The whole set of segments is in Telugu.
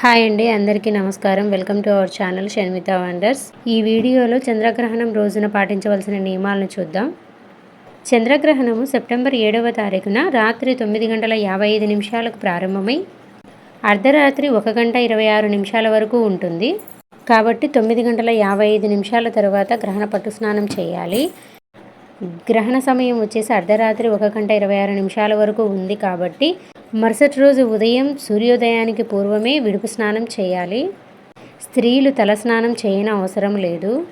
హాయ్ అండి అందరికీ నమస్కారం. Welcome to our channel Shanmitha wonders. ఈ వీడియోలో చంద్రగ్రహణం రోజున పాటించవలసిన నియమాలను చూద్దాం. చంద్రగ్రహణము సెప్టెంబర్ ఏడవ తారీఖున రాత్రి తొమ్మిది గంటల యాభై ఐదు నిమిషాలకు ప్రారంభమై అర్ధరాత్రి ఒక గంట ఇరవై ఆరు నిమిషాల వరకు ఉంటుంది. కాబట్టి తొమ్మిది గంటల యాభై ఐదు నిమిషాల తర్వాత గ్రహణ పట్టు స్నానం చేయాలి. గ్రహణ సమయం వచ్చేసి అర్ధరాత్రి ఒక గంట ఇరవై ఆరు నిమిషాల వరకు ఉంది కాబట్టి మరుసటి రోజు ఉదయం సూర్యోదయానికి పూర్వమే విడుపు స్నానం చేయాలి. స్త్రీలు తలస్నానం చేయని అవసరం లేదు.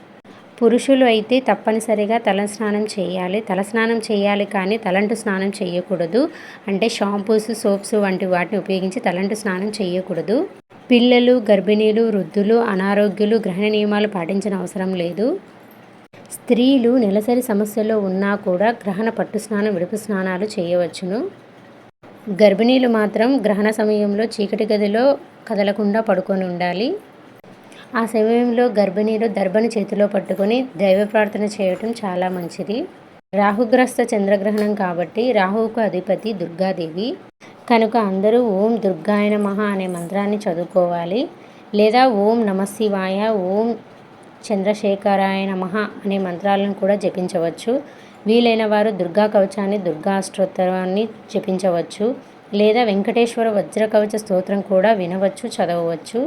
పురుషులు అయితే తప్పనిసరిగా తల స్నానం చేయాలి. తలస్నానం చేయాలి కానీ తలంటు స్నానం చేయకూడదు. అంటే షాంపూస్ సోప్స్ వంటి వాటిని ఉపయోగించి తలంటు స్నానం చేయకూడదు. పిల్లలు గర్భిణీలు వృద్ధులు అనారోగ్యులు గ్రహణ నియమాలు పాటించిన అవసరం లేదు. స్త్రీలు నెలసరి సమస్యలో ఉన్నా కూడా గ్రహణ పట్టు స్నానం విడుపు స్నానాలు చేయవచ్చును. గర్భిణీలు మాత్రం గ్రహణ సమయంలో చీకటి గదిలో కదలకుండా పడుకొని ఉండాలి. ఆ సమయంలో గర్భిణీలు దర్భని చేతిలో పట్టుకొని దైవ ప్రార్థన చేయటం చాలా మంచిది. రాహుగ్రస్త చంద్రగ్రహణం కాబట్టి రాహువుకు అధిపతి దుర్గాదేవి. కనుక అందరూ ఓం దుర్గాయన మహ అనే మంత్రాన్ని చదువుకోవాలి. లేదా ఓం నమశివాయ ఓం చంద్రశేఖరాయ నమ అనే మంత్రాలను కూడా జపించవచ్చు. వీలైన వారు దుర్గా కవచాన్ని దుర్గాష్టోత్తరాన్ని జపించవచ్చు లేదా వెంకటేశ్వర వజ్ర కవచ స్తోత్రం కూడా వినవచ్చు చదవవచ్చు.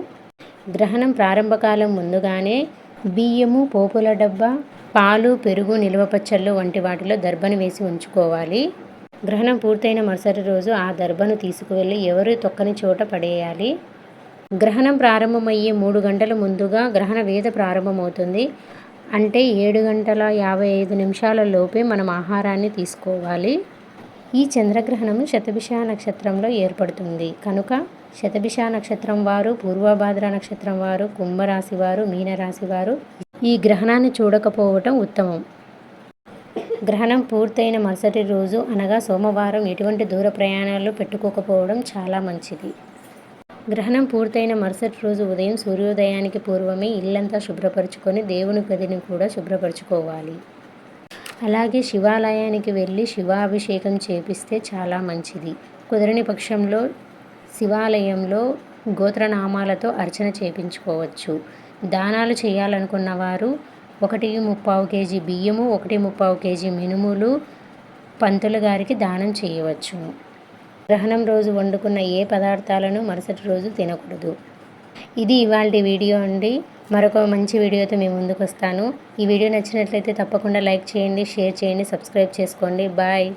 గ్రహణం ప్రారంభకాలం ముందుగానే బియ్యము పోపుల డబ్బా పాలు పెరుగు నిల్వ పచ్చళ్ళు వంటి వాటిలో దర్భను వేసి ఉంచుకోవాలి. గ్రహణం పూర్తయిన మరుసటి రోజు ఆ దర్భను తీసుకువెళ్ళి ఎవరు తొక్కని చోట పడేయాలి? గ్రహణం ప్రారంభమయ్యే మూడు గంటల ముందుగా గ్రహణ వేద ప్రారంభమవుతుంది. అంటే ఏడు గంటల యాభై ఐదు నిమిషాల లోపే మనం ఆహారాన్ని తీసుకోవాలి. ఈ చంద్రగ్రహణం శతభిష నక్షత్రంలో ఏర్పడుతుంది. కనుక శతభిష నక్షత్రం వారు పూర్వభాద్ర నక్షత్రం వారు కుంభరాశి వారు మీనరాశి వారు ఈ గ్రహణాన్ని చూడకపోవటం ఉత్తమం. గ్రహణం పూర్తయిన మరుసటి రోజు అనగా సోమవారం ఎటువంటి దూర ప్రయాణాలు పెట్టుకోకపోవడం చాలా మంచిది. గ్రహణం పూర్తయిన మరుసటి రోజు ఉదయం సూర్యోదయానికి పూర్వమే ఇల్లంతా శుభ్రపరచుకొని దేవుని గదిని కూడా శుభ్రపరచుకోవాలి. అలాగే శివాలయానికి వెళ్ళి శివాభిషేకం చేపిస్తే చాలా మంచిది. కుదరని పక్షంలో శివాలయంలో గోత్రనామాలతో అర్చన చేపించుకోవచ్చు. దానాలు చేయాలనుకున్న వారు ఒకటి ముప్పావు కేజీ బియ్యము ఒకటి ముప్పావు కేజీ మినుములు పంతులు గారికి దానం చేయవచ్చును. గ్రహణం రోజు వండుకున్న ఏ పదార్థాలను మరుసటి రోజు తినకూడదు. ఇది ఇవాళ వీడియో అండి. మరొక మంచి వీడియోతో మేము ముందుకు వస్తాను ఈ వీడియో నచ్చినట్లయితే తప్పకుండా లైక్ చేయండి షేర్ చేయండి సబ్స్క్రైబ్ చేసుకోండి. బాయ్.